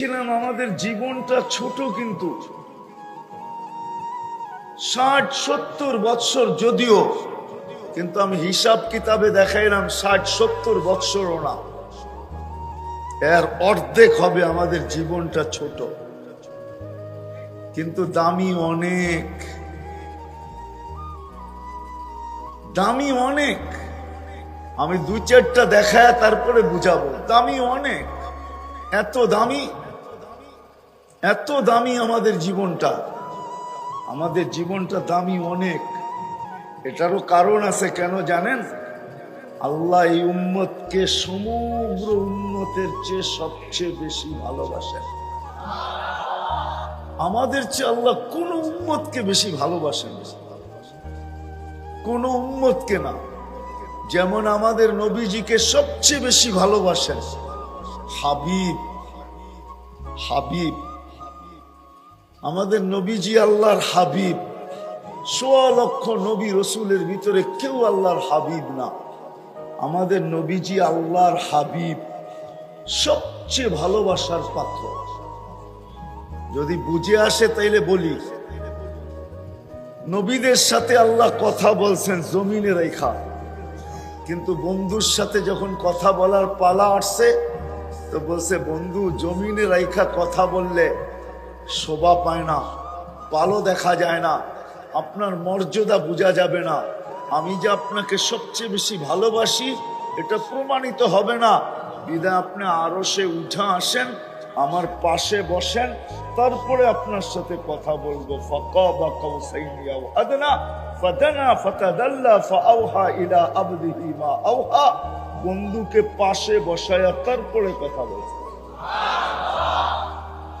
ছিলাম আমাদের জীবনটা ছোট কিন্তু। ষাট, সত্তর বৎসর যদিও, কিন্তু আমি হিসাব কিতাবে দেখাইলাম ষাট, সত্তর বৎসরও না। এর অর্ধেক হবে আমাদের জীবনটা ছোট। কিন্তু দামি অনেক। দামি অনেক। আমি দু চারটা দেখায় তারপরে বুঝাবো। দামি অনেক। এত দামি। এত দামি আমাদের জীবনটা। আমাদের জীবনটা দামি অনেক। এটারও কারণ আছে কেন জানেন? আল্লাহ এই উম্মতকে সমগ্র উন্মতের চেয়ে সবচেয়ে বেশি ভালোবাসেন। আমাদের চেয়ে আল্লাহ কোন উম্মতকে বেশি ভালোবাসেন কোন উম্মতকে না। যেমন আমাদের নবীজিকে সবচেয়ে বেশি ভালোবাসেন হাবিব। হাবিব আমাদের নবীজি আল্লাহর হাবিব। সোয়া লক্ষ নবী রসুলের ভিতরে কেউ আল্লাহর হাবিব না। আমাদের নবীজি আল্লাহর হাবিব সবচেয়ে ভালোবাসার পাত্র। যদি বুঝে আসে তাইলে বলি। নবীদের সাথে আল্লাহ কথা বলছেন জমিনে রেখা কিন্তু বন্ধুর সাথে যখন কথা বলার পালা আসছে, তো বলছে, বন্ধু, জমিনে রাইখা কথা বললে শোভা পায় না পালো দেখা যায় না, আপনার মর্যাদা বোঝা যাবে না। আমি যে আপনাকে সবচেয়ে বেশি ভালোবাসি, এটা প্রমাণিত হবে না। বিদা আপনি আরও সে উঠা আসেন, আমার পাশে বসেন, তারপরে আপনার সাথে কথা বলব। বন্ধুকে পাশে বসায়া তারপরে কথা বলছে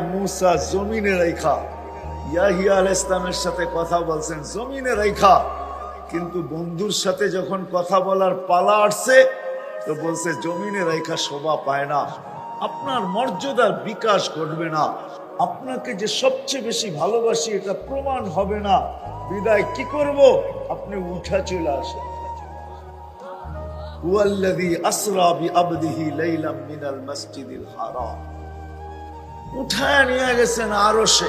মুসা সাথে কথা বলছেন, জমিনে কিন্তু বন্ধুর সাথে যখন কথা বলার পালা আসছে, তো বলছে, জমিনে রেখা শোভা পায় না। আপনার মর্যাদার বিকাশ ঘটবে না। আপনাকে যে সবচেয়ে বেশি ভালোবাসি, এটা প্রমাণ হবে না। বিদায় কি করব? আপনি উঠা চলে আসেন। هو الذي أسرى بعبده ليلا من المسجد الحرام উঠায় নিয়ে গেছেন আরো সে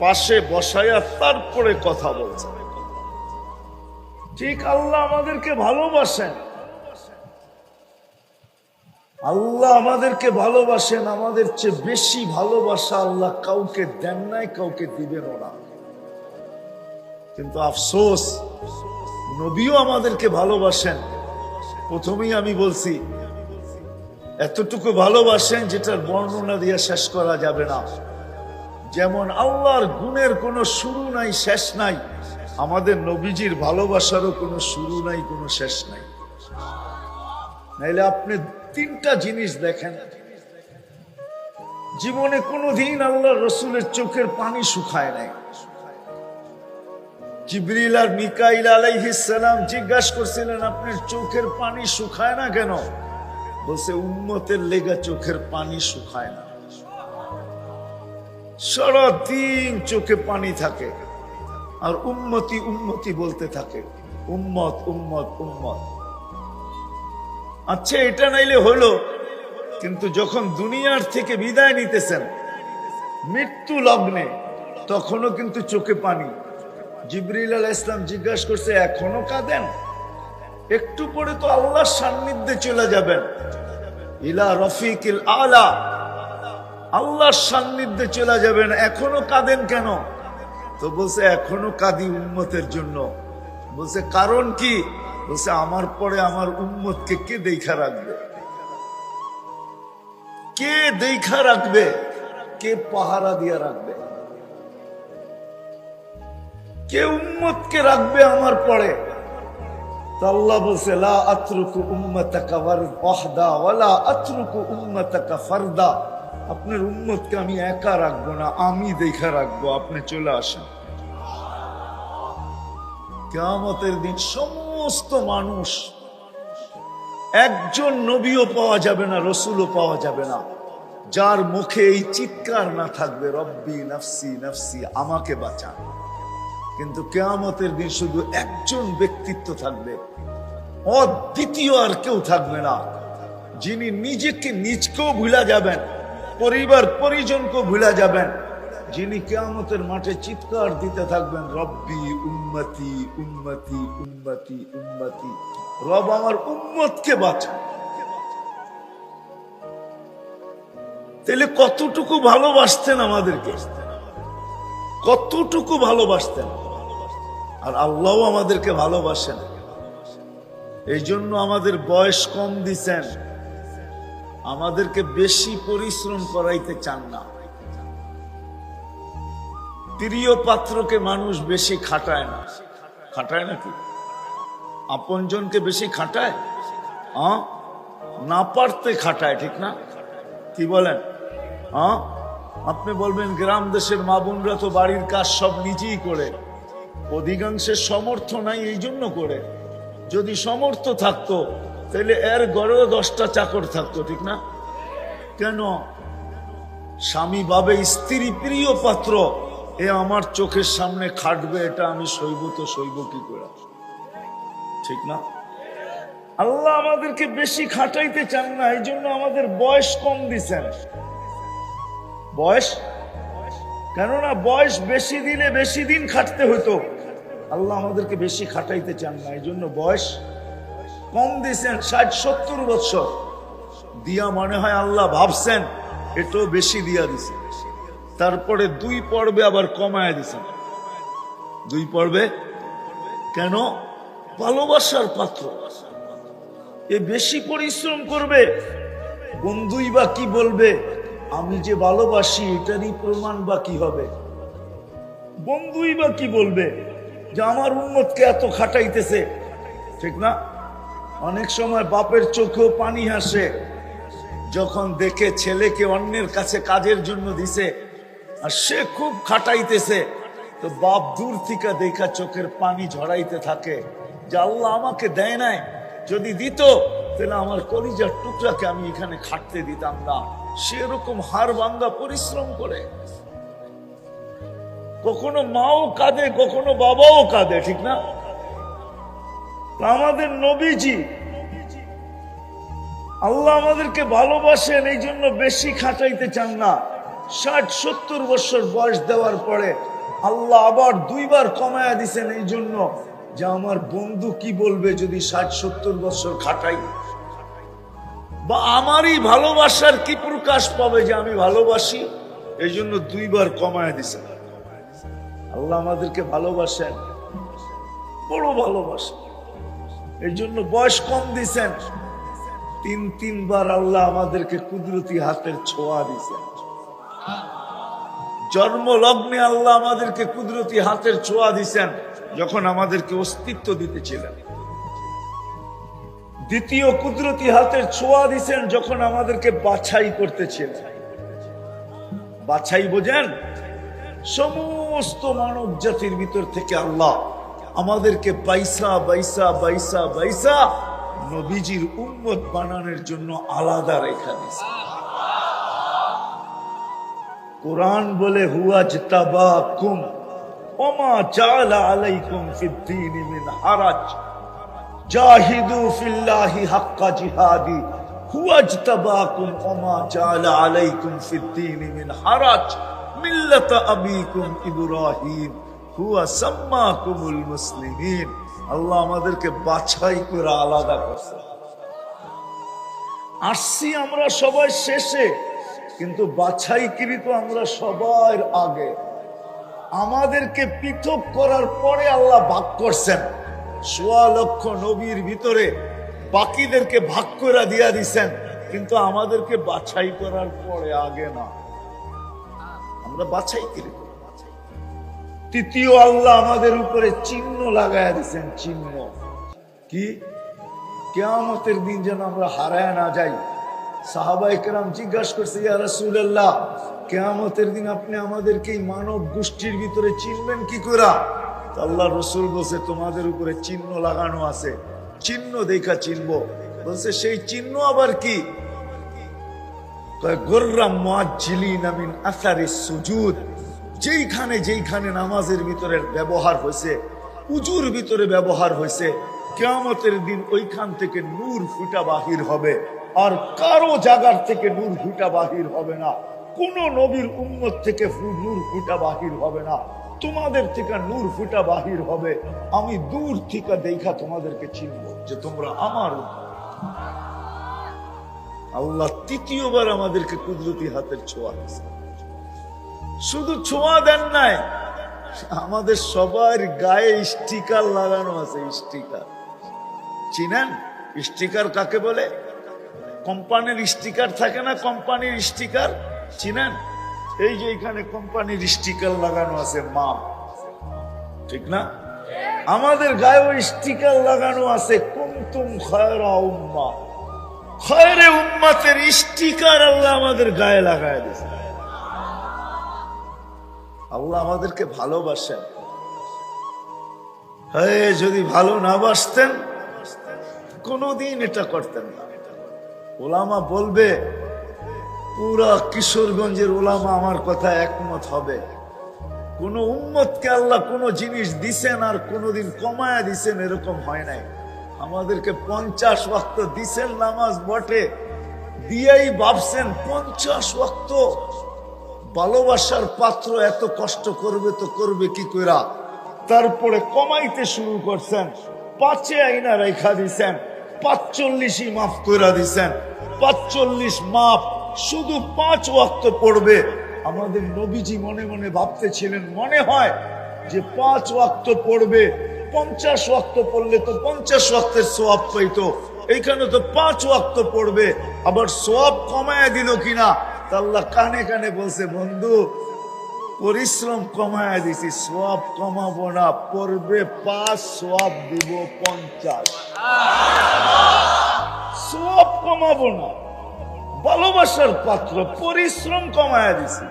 পাশে বসায়া তারপরে কথা বলছেন ঠিক আল্লাহ আমাদেরকে ভালোবাসেন আল্লাহ আমাদেরকে ভালোবাসেন আমাদের চেয়ে বেশি ভালোবাসা আল্লাহ কাউকে দেন নাই কাউকে দিবেন না কিন্তু আফসোস নবীও আমাদেরকে ভালোবাসেন প্রথমেই আমি বলছি, এতটুকু ভালোবাসেন যেটার বর্ণনা দিয়ে শেষ করা যাবে না। যেমন আল্লাহর গুণের কোনো শুরু নাই, শেষ নাই, আমাদের নবীজির ভালোবাসারও কোনো শুরু নাই, কোনো শেষ নাই। নাইলে আপনি তিনটা জিনিস দেখেন। জীবনে কোনোদিন আল্লাহ রসুলের চোখের পানি শুকায় নাই। জিবরিল আর মিকাইল আলাইহিসালাম জিজ্ঞাসা করছিলেন, আপনার চোখের পানি শুকায় না কেন? বলছে উন্মতের লেগা চোখের পানি শুকায় না। সারাদিন চোখে পানি থাকে আর উন্মতি উন্মতি বলতে থাকে, উম্মত উম্মত উম্মত। আচ্ছা এটা নাইলে হলো কিন্তু যখন দুনিয়ার থেকে বিদায় নিতেছেন, মৃত্যু লগ্নে, তখনও কিন্তু চোখে পানি। জিবরিল আল ইসলাম জিজ্ঞাসা করছে, এখনও কাঁদেন? একটু পরে তো আল্লাহর সান্নিধ্যে চলে যাবেন। ইলা রফিকিল আলা। আল্লাহর সান্নিধ্যে চলে যাবেন। এখনও কাঁদেন কেন? তো বলছে, এখনও কাঁদি উন্মতের জন্য। বলছে, কারণ কি? বলছে, আমার পরে আমার উম্মতকে কে দেখা রাখবে? কে দেখা রাখবে? কে পাহারা দিয়া রাখবে? কে উম্মতকে রাখবে আমার পরে? আল্লাহ বলছে, লা আমি একা রাখব না, আমি দেখা রাখব, আপনি চলে আসেন। কেয়ামতের দিন সমস্ত মানুষ একজন নবীও পাওয়া যাবে না, রসুলও পাওয়া যাবে না। যার মুখে এই চিৎকার না থাকবে, রব্বি নফসি নফসি, আমাকে বাঁচান। কিন্তু কেয়ামতের দিন শুধু একজন ব্যক্তিত্ব থাকবে। অদ্বিতীয় আর কেউ থাকবে না। যিনি নিজেকে নিজকেও ভুলা যাবেন, পরিবার পরিজনকেও ভুলা যাবেন। যিনি কেয়ামতের মাঠে চিৎকার দিতে থাকবেন, রব্বি উন্মতি উন্মতি উন্মতি উন্মতি রব আমার উম্মতকে বাঁচান তাহলে কতটুকু ভালোবাসতেন আমাদেরকে? কতটুকু ভালোবাসতেন। আর আল্লাহ আমাদেরকে ভালোবাসেন। এই জন্য আমাদের বয়স কম দিছেন। আমাদেরকে বেশি পরিশ্রম করাইতে চান না। প্রিয় পাত্রকে মানুষ বেশি খাটায় না। খাটায় নাকি? আপনজনকে বেশি খাটায়? না পারতে খাটায়, ঠিক না? কি বলেন? হ্যাঁ আপনি বলবেন, গ্রাম দেশের মা বোনরা তো বাড়ির কাজ সব নিজেই করে। অধিকাংশের সমর্থ নাই এই জন্য করে। যদি সমর্থ থাকতো, তাহলে এর গড়েও দশটা চাকর থাকতো, ঠিক না? কেন? স্বামী ভাবে স্ত্রী প্রিয় পাত্র, এ আমার চোখের সামনে খাটবে, এটা আমি সইব তো সইব কি করে? ঠিক না? আল্লাহ আমাদেরকে বেশি খাটাইতে চান না, এই জন্য আমাদের বয়স কম দিছেন। বয়স? কেননা বয়স বেশি দিলে বেশি দিন খাটতে হতো। আল্লাহ আমাদেরকে বেশি খাটাইতে চান না এই জন্য বয়স কম দিয়েছেন, ষাট, সত্তর বছর। দিয়া মনে হয় আল্লাহ ভাবছেন, এটাও বেশি দিয়া দিছে। তারপরে দুই পর্বে আবার কমায় দিছেন দুই পর্বে? কেন? ভালোবাসার পাত্র। এ বেশি পরিশ্রম করবে, বন্ধুই বা কি বলবে? আমি যে ভালোবাসি, এটারই প্রমাণ বা কি হবে? বন্ধুই বা কি বলবে যে আমার উন্মতকে এত খাটাইতেছে? ঠিক না? অনেক সময় বাপের চোখেও পানি হাসে যখন দেখে ছেলেকে অন্যের কাছে কাজের জন্য দিছে, আর সে খুব খাটাইতেছে। তো বাপ দূর থেকে দেখা চোখের পানি ঝরাইতে থাকে, যে আল্লাহ আমাকে দেয় নাই, যদি দিত, তাহলে আমার কলিজার টুকরাকে আমি এখানে খাটতে দিতাম না। সেরকম হার ভাঙ্গা পরিশ্রম করে। কখনো মাও কাঁদে, কখনো বাবাও কাঁদে, ঠিক না? আমাদের নবীজি, আল্লাহ আমাদেরকে ভালোবাসেন, এই জন্য বেশি খাটাইতে চান না। ষাট, সত্তর বছর বয়স দেওয়ার পরে আল্লাহ আবার দুইবার কমায়া দিছেন এই জন্য যে আমার বন্ধু কি বলবে যদি ষাট, সত্তর বছর খাটাই? বা আমারই ভালোবাসার কি প্রকাশ পাবে যে আমি ভালোবাসি? এই জন্য দুইবার কমায় দিছেন আল্লাহ আমাদেরকে ভালোবাসেন। বড় ভালোবাসেন। এই জন্য বয়স কম দিছেন। তিন, তিনবার আল্লাহ আমাদেরকে কুদরতি হাতের ছোঁয়া দিছেন জন্ম লগ্নে আল্লাহ আমাদেরকে কুদরতি হাতের ছোঁয়া দিছেন, যখন আমাদেরকে অস্তিত্ব দিতেছিলেন। দ্বিতীয় কুদরতি হাতের ছোঁয়া দিছেন যখন আমাদেরকে বাছাই করতেছিলেন বাছাই বোঝেন? সমস্ত মানব জাতির ভিতর থেকে আল্লাহ আমাদেরকে বাইসা বাইসা বাইসা বাইসা নবীজির উম্মত বানানোর জন্য আলাদা রেখা দিছে কোরআন বলে হুয়া জিতাবা কুম ওমা চালা আলাইকুম ফিদ্দিন মিন হারাজ। জাহিদু ফিল্লাহি হাক্কা জিহাদি হুয়া জিতাবাকুম ওমা চালা আলাইকুম ফিদ্দিন মিন হারাজ, মিল্লাত আবিকুম ইব্রাহিম, হুয়া সাম্মাকুমুল মুসলিমিন। আল্লাহ আমাদেরকে বাছাই করে আলাদা করছে। আসছি আমরা সবাই শেষে, কিন্তু বাছাইকৃত আমরা সবার আগে। আমাদেরকে পৃথক করার পরে আল্লাহ ভাগ করছেন। সোয়া লক্ষ নবীর ভিতরে বাকিদেরকে ভাগ করে দিয়া দিছেন, কিন্তু আমাদেরকে বাছাই করার পরে আগে না। আমরা বাছাই কৃত তৃতীয় আল্লাহ আমাদের উপরে চিহ্ন লাগায় দিচ্ছেন চিহ্ন। কি? কেয়ামতের দিন যেন আমরা হারায় না যাই। সাহাবা একরাম জিজ্ঞাসা করছে, ইয়া রাসূলুল্লাহ, কেয়ামতের দিন আপনি আমাদেরকে মানব গোষ্ঠীর ভিতরে চিনবেন কি করে আল্লাহ রসুল বলছে, তোমাদের উপরে চিহ্ন লাগানো আছে। চিহ্ন দেখা চিনব বলছে, সেই চিহ্ন আবার কি? যেইখানে যেইখানে নামাজের ভিতরে ব্যবহার হয়েছে, উজুর ভিতরে ব্যবহার হয়েছে, কেয়ামতের দিন ওইখান থেকে নূর ফুটা বাহির হবে। আর কারও জায়গার থেকে নূর ফুটা বাহির হবে না। কোন নবীর উম্মত থেকে নূর ফুটা বাহির হবে না। তোমাদের থেকে নূর ফুটা বাহির হবে। আমি দূর থেকে দেখা তোমাদেরকে চিনব যে তোমরা আমার আল্লাহ তৃতীয়বার আমাদেরকে কুদরতি হাতের ছোঁয়া দিয়েছে। শুধু ছোঁয়া দেন নাই, আমাদের সবার গায়ে স্টিকার লাগানো আছে, স্টিকার। চিনেন? স্টিকার কাকে বলে? কোম্পানির স্টিকার থাকে না কোম্পানির স্টিকার? চিনেন? এই যে এখানে কোম্পানির স্টিকার লাগানো আছে, মা। ঠিক না? আমাদের গায়েও স্টিকার লাগানো আছে কুমতুম খয়রা উম্মা। খয়রে উম্মাতের স্টিকার আল্লাহ আমাদের গায়ে লাগায় দিয়েছে। আল্লাহ আমাদেরকে ভালোবাসেন। হ্যাঁ যদি ভালো না বাসতেন, কোনোদিন এটা করতেন না। ওলামা বলবে পুরা কিশোরগঞ্জের ওলামা আমার কথা একমত হবে। কোন উম্মতকে আল্লাহ কোন জিনিস দিছেন আর কোনোদিন কমায়া দিছেন এরকম হয় নাই। আমাদেরকে পঞ্চাশ ওয়াক্ত দিছেন নামাজ বটে, দিয়েই ভাবছেন পঞ্চাশ ওয়াক্ত। ভালোবাসার পাত্র এত কষ্ট করবে তো করবে কি কইরা? তারপরে কমাইতে শুরু করছেন, পাঁচে আইনা রেখা দিছেন, পাঁচচল্লিশই মাফ কইরা দিছেন, পাঁচচল্লিশ মাফ শুধু পাঁচ ওয়াক্ত পড়বে। আমাদের নবীজি মনে মনে ভাবতেছিলেন, মনে হয় যে পাঁচ ওয়াক্ত পড়বে, পঞ্চাশ ওয়াক্ত পড়লে তো পঞ্চাশ ওয়াক্তের সোয়াব পাইতো। এইখানে তো পাঁচ ওয়াক্ত পড়বে, আবার সোয়াব কমায় দিল কিনা, তা আল্লাহ কানে কানে বলছে, বন্ধু, পরিশ্রম কমায় দিছি সোয়াব কমাবো না, পড়বে পাঁচ সোয়াব দিব পঞ্চাশ। সোয়াব কমাবো না। ভালোবাসার পাত্র, পরিশ্রম কমায় দিছি।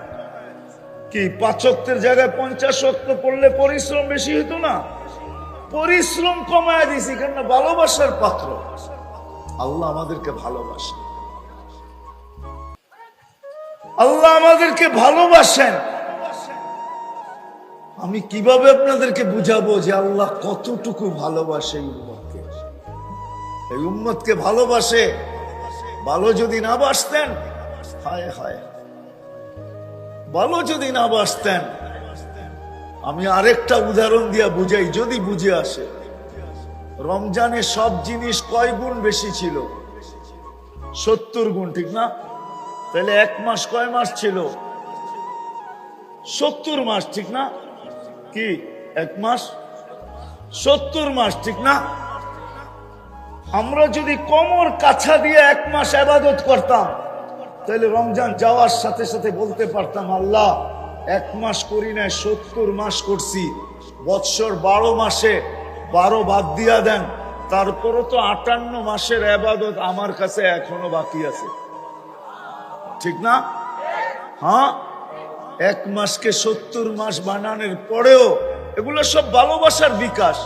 কি পাচকের জায়গায় পঞ্চাশ অক্ত পড়লে পরিশ্রম বেশি হতো না? পরিশ্রম কমায় দিছি কেন ভালোবাসার পাত্র। আল্লাহ আমাদেরকে ভালোবাসেন। আল্লাহ আমাদেরকে ভালোবাসেন। আমি কীভাবে আপনাদেরকে বুঝাবো যে আল্লাহ কতটুকু ভালোবাসে উম্মতকে? এই উম্মতকে ভালোবাসে ভালো যদি না বাসতেন, হায় হায়। ভালো যদি না বাসতেন, আমি আরেকটা উদাহরণ দিয়া বুঝাই, যদি বুঝে আসে। রমজানে সব জিনিস কয় গুণ বেশি ছিল? সত্তর গুণ, ঠিক না? তাহলে এক মাস কয় মাস ছিল? সত্তর মাস, ঠিক না? কি? এক মাস? সত্তর মাস, ঠিক না? আমরা যদি কমর কাছা দিয়ে এক মাস আবাদত করতাম, তাহলে রমজান যাওয়ার সাথে সাথে বলতে পারতাম, আল্লাহ, এক মাস করি নাই, সত্তর মাস করছি, বৎসর বারো মাসে, বারো বাদ দিয়া দেন, তারপরও তো আটান্ন মাসের আবাদত আমার কাছে এখনও বাকি আছে। ঠিক না? হ্যাঁ? এক মাসকে সত্তর মাস বানানোর পরেও এগুলো সব ভালোবাসার বিকাশ।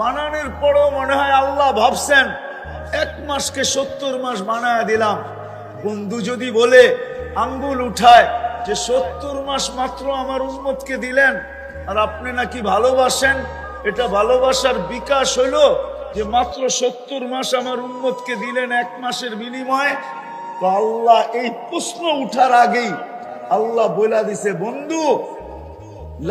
বানানোর পরেও মনে হয় আল্লাহ ভাবছেন, এক মাসকে সত্তর মাস বানায় দিলাম। বন্ধু যদি বলে, আঙ্গুল উঠায় যে সত্তর মাস মাত্র আমার উন্মতকে দিলেন, আর আপনি নাকি ভালোবাসেন? এটা ভালোবাসার বিকাশ হইল যে মাত্র সত্তর মাস আমার উন্মতকে দিলেন এক মাসের বিনিময়ে। তো আল্লাহ এই প্রশ্ন উঠার আগেই আল্লাহ বলে দিছে, বন্ধু,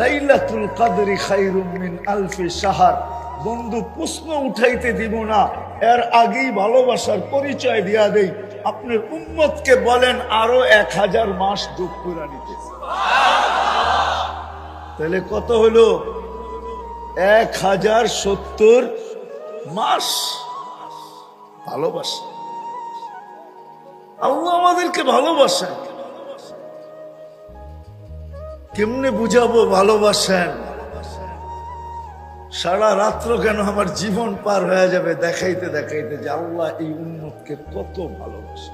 লাইলাতুল কাদরি খাইরুম মিন আলফি সাহার বন্ধু, প্রশ্ন উঠাইতে দিব না। এর আগেই ভালোবাসার পরিচয় দিয়া দেই। আপনার উম্মতকে বলেন, আরও এক হাজার মাস যোগ করে নিতে। তাহলে কত হলো? এক হাজার সত্তর মাস। ভালোবাসা। আল্লাহ আমাদেরকে ভালোবাসেন। কেমনে বুঝাবো ভালোবাসেন? সারা রাত্র কেন আমার জীবন পার হয়ে যাবে দেখাইতে দেখাইতে যে আল্লাহ এই উন্মতকে কত ভালোবাসে।